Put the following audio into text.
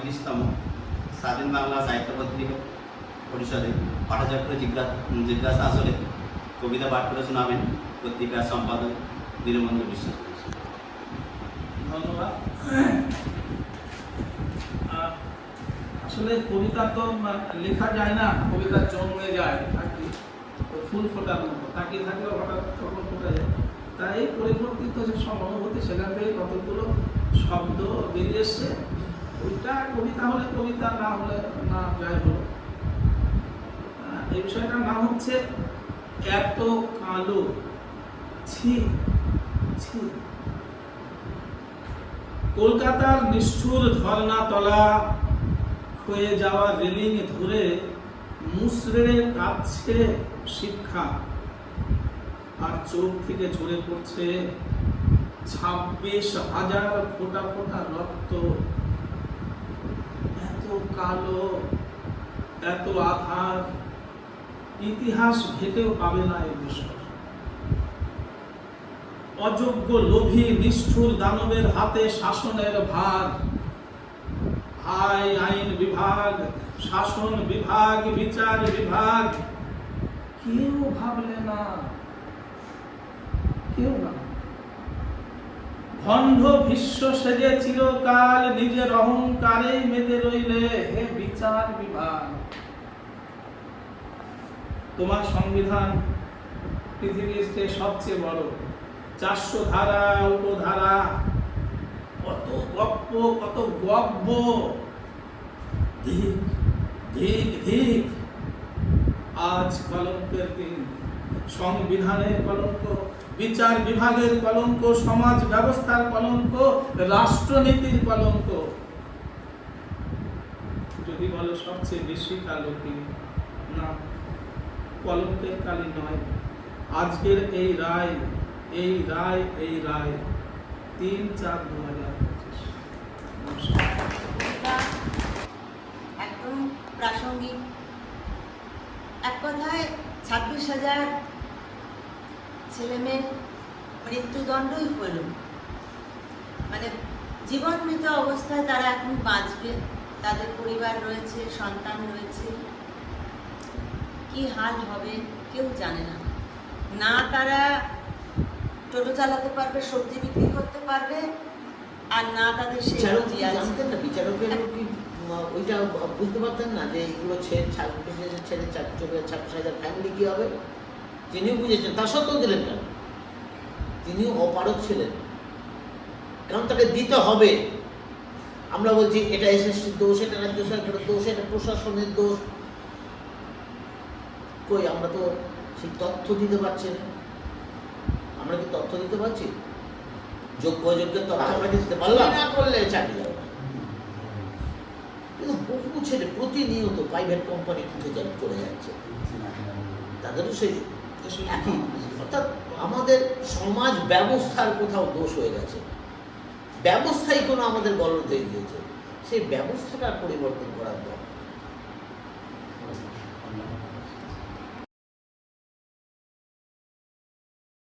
পঁয়ত্রিশতম স্বাধীন বাংলা সাহিত্য পত্রিকা পরিষদে পাঠচক্র জিজ্ঞাসা জিজ্ঞাসা আসলে কবিতা পাঠ করে শোনাবেন পত্রিকার সম্পাদক দীনবন্ধু বিশ্বাস। ধন্যবাদ। আসলে কবিতা তো লেখা যায় না, কবিতা জন্মে যায় আর কি তো ফুল ফোটার মতো তাকিয়ে থাকলেও হঠাৎ তখন ফোটা যায়। তাই পরিবর্তিত যে সব অনুভূতি সেখান থেকে কতগুলো শব্দ বেরিয়ে এসছে? ওইটা কবিতা হলে কবিতা, না হলে না, যাই হলো এই বিষয়টার নাম হচ্ছে এত কালো। ছি ছি। কলকাতার নিষ্ঠুর ঝর্ণা তলা হয়ে যাওয়া রেলিং ধরে মুসড়ে কাঁদছে শিক্ষা। আর চোখ থেকে ঝরে পড়ছে ছাব্বিশ হাজার ফোটা ফোটা রক্ত। কালো, এত আধার, ইতিহাস ঘেটেও পাবে না এই বিষয় অযোগ্য লোভী, নিষ্ঠুর দানবের হাতে শাসনের ভার হাই আইন বিভাগ, শাসন বিভাগ, বিচার বিভাগ। কেউ ভাবলে না, কেউ না। ভণ্ড ভীষ্ম সেজে চিরকাল নিজের অহংকারে মেতে রইলে, হে বিচার বিভাগ। তোমার সংবিধান পৃথিবীর চেয়ে সবচেয়ে বড়। চারশো ধারা, উপধারা, কত গপ্প, কত গব্য ধিক ধিক ধিক। আজ কলঙ্কের দিন। সংবিধানের কলঙ্ক বিচার বিভাগের কলঙ্ক, সমাজ ব্যবস্থার কলঙ্ক, রাষ্ট্রনীতির কলঙ্ক। যদি বলো সবচেয়ে বেশি কালো কি? না, কলঙ্কের কালি নয়। আজকের এই রায় এই রায় এই রায়। তিন চার দু হাজার একদম প্রাসঙ্গিক। এক কথায় ছাব্বিশ হাজার ছেলেমেয়ের মৃত্যুদণ্ডই হল মানে জীবন মৃত অবস্থায় তারা এখন বাঁচবে তাদের পরিবার রয়েছে সন্তান রয়েছে কি হাল হবে কেউ জানে না না তারা টোটো চালাতে পারবে সবজি বিক্রি করতে পারবে আর না তাদের সেই বিচারক আছে না বিচারকের কি ওইটা বুঝতে পারতেন না যে এগুলো ছেড়ে ছাব্বিশ ছেড়ে চলে ছাব্বিশ হাজার ফ্যামিলি কি হবে তিনিও বুঝেছেন তা সত্ত্বেও দিলেন কেন তিনিও অপারক ছিলেন। কারণ তাকে দিতে হবে। আমরা বলছি এটা এসএসসির দোষ এটা রাজ্য সরকারের দোষ এটা প্রশাসনের দোষ। কই আমরা তো সেই তথ্য দিতে পারছি না। আমরা কি তথ্য দিতে পারছি? যোগ্য অযোগ্যের তথ্য আমরা দিতে পারলাম? না করলে চাকরি যাবে না। কিন্তু বহু ছেলে প্রতিনিয়ত প্রাইভেট কোম্পানি যা- চলে যাচ্ছে। তাদেরও সেই একই অর্থাৎ আমাদের সমাজ ব্যবস্থার কোথাও দোষ হয়ে গেছে। ব্যবস্থাই কোনো আমাদের গলতে গিয়েছে সেই ব্যবস্থাটা পরিবর্তন করার দরকার